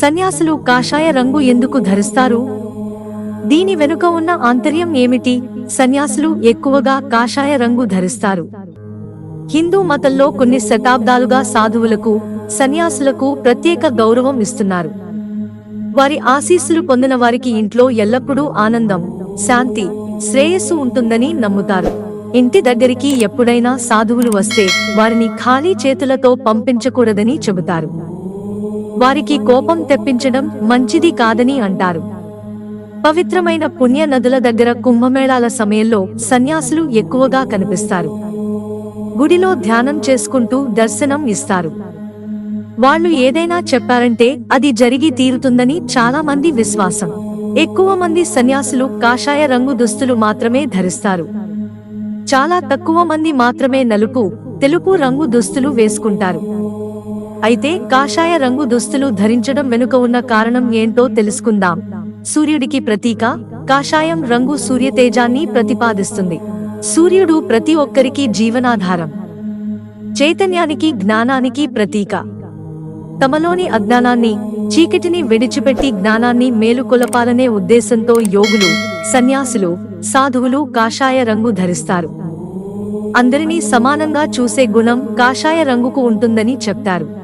సన్యాసులు కాషాయ రంగు ఎందుకు ధరిస్తారు? దీని వెనుక ఉన్న ఆంతర్యం ఏమిటి? సన్యాసులు ఎక్కువగా కాషాయ రంగు ధరిస్తారు. హిందూ మతంలో కొన్ని శతాబ్దాలుగా సాధువులకు సన్యాసులకు ప్రత్యేక గౌరవం ఇస్తున్నారు. వారి ఆశీస్సులు పొందిన వారికి ఇంట్లో ఎల్లప్పుడూ ఆనందం శాంతి శ్రేయస్సు ఉంటుందని నమ్ముతారు. ఇంటి దగ్గరికి ఎప్పుడైనా సాధువులు వస్తే వారిని ఖాళీ చేతులతో పంపించకూడదని చెబుతారు. వారికి కోపం తెప్పించడం మంచిది కాదని అంటారు. పవిత్రమైన పుణ్య నదుల దగ్గర కుంభమేళాల సమయంలో సన్యాసులు ఎక్కువగా కనిపిస్తారు. గుడిలో ధ్యానం చేసుకుంటూ దర్శనం ఇస్తారు. వాళ్ళు ఏదైనా చెప్పారంటే అది జరిగి తీరుతుందని చాలా మంది విశ్వాసం. ఎక్కువ మంది సన్యాసులు కాషాయ రంగు దుస్తులు మాత్రమే ధరిస్తారు. చాలా తక్కువ మంది మాత్రమే నలుపు తెలుపు రంగు దుస్తులు వేసుకుంటారు. అయితే కాషాయ రంగు దుస్తులు ధరించడం వెనుక ఉన్న కారణం ఏంటో తెలుసుకుందాం. సూర్యుడికి ప్రతీక కాషాయం రంగు సూర్యతేజాన్ని ప్రతిపాదిస్తుంది. సూర్యుడు ప్రతి ఒక్కరికి జీవనాధారం. చైతన్యానికి జ్ఞానానికి ప్రతీక. తమలోని అజ్ఞానాన్ని చీకటిని విడిచిపెట్టి జ్ఞానాన్ని మేలుకొలపాలనే ఉద్దేశంతో యోగులు సన్యాసులు సాధువులు కాషాయ రంగు ధరిస్తారు. అందరినీ సమానంగా చూసే గుణం కాషాయ రంగుకు ఉంటుందని చెప్తారు.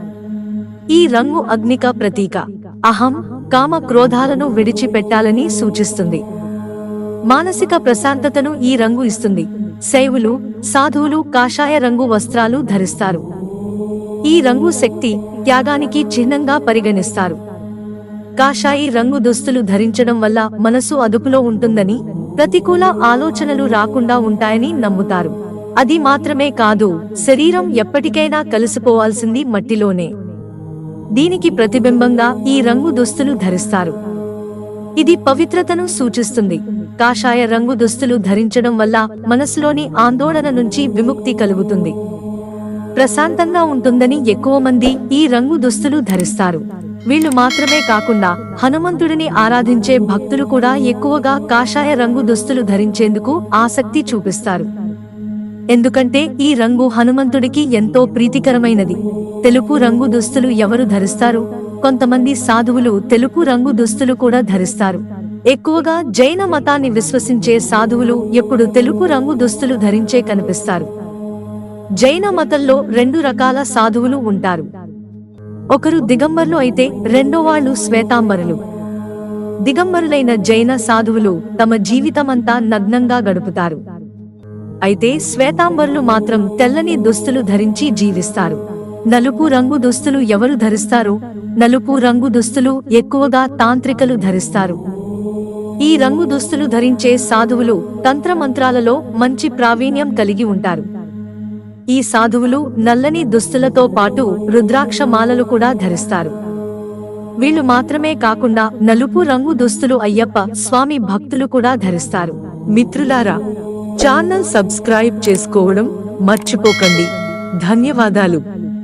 ఈ రంగు అగ్నిక ప్రతీక. అహం కామ క్రోధాలను విడిచిపెట్టాలని సూచిస్తుంది. మానసిక ప్రశాంతతను ఈ రంగు ఇస్తుంది. శైవులు సాధువులు కాషాయ రంగు వస్త్రాలు ధరిస్తారు. ఈ రంగు శక్తి త్యాగానికి చిహ్నంగా పరిగణిస్తారు. కాషాయి రంగు దుస్తులు ధరించడం వల్ల మనసు అదుపులో ఉంటుందని ప్రతికూల ఆలోచనలు రాకుండా ఉంటాయని నమ్ముతారు. అది మాత్రమే కాదు శరీరం ఎప్పటికైనా కలిసిపోవాల్సింది మట్టిలోనే. దీనికి ప్రతిబింబంగా ఈ రంగు దుస్తులు ధరిస్తారు. ఇది పవిత్రతను సూచిస్తుంది. కాషాయ రంగు దుస్తులు ధరించడం వల్ల మనసులోని ఆందోళన నుంచి విముక్తి కలుగుతుంది. ప్రశాంతంగా ఉంటుందని ఎక్కువ మంది ఈ రంగు దుస్తులు ధరిస్తారు. వీళ్ళు మాత్రమే కాకుండా హనుమంతుడిని ఆరాధించే భక్తులు కూడా ఎక్కువగా కాషాయ రంగు దుస్తులు ధరించేందుకు ఆసక్తి చూపిస్తారు. ఎందుకంటే ఈ రంగు హనుమంతుడికి ఎంతో ప్రీతికరమైనది. తెలుపు రంగు దుస్తులు ఎవరు ధరిస్తారు? కొంతమంది సాధువులు తెలుపు రంగు దుస్తులు కూడా ధరిస్తారు. ఎక్కువగా జైన మతాన్ని విశ్వసించే సాధువులు ఎప్పుడు తెలుపు రంగు దుస్తులు ధరించే కనిపిస్తారు. జైన మతంలో రెండు రకాల సాధువులు ఉంటారు. ఒకరు దిగంబరులు అయితే రెండో వాళ్ళు శ్వేతాంబరులు. దిగంబరులైన జైన సాధువులు తమ జీవితమంతా నగ్నంగా గడుపుతారు. అయితే శ్వేతాంబరులు మాత్రం తెల్లని దుస్తులు ధరించి జీవిస్తారు. నలుపు రంగు దుస్తులు ఎవరు ధరిస్తారు? నలుపు రంగు దుస్తులు ఎక్కువగా తాంత్రికలు ధరిస్తారు. ఈ రంగు దుస్తులు ధరించే సాధువులు తంత్రమంత్రాలలో మంచి ప్రావీణ్యం కలిగి ఉంటారు. ఈ సాధువులు నల్లని దుస్తులతో పాటు రుద్రాక్ష మాలలు కూడా ధరిస్తారు. వీళ్ళు మాత్రమే కాకుండా నలుపు రంగు దుస్తులు అయ్యప్ప స్వామి భక్తులు కూడా ధరిస్తారు. మిత్రులారా ఛానల్ సబ్స్క్రైబ్ చేసుకోవడం మర్చిపోకండి. ధన్యవాదాలు.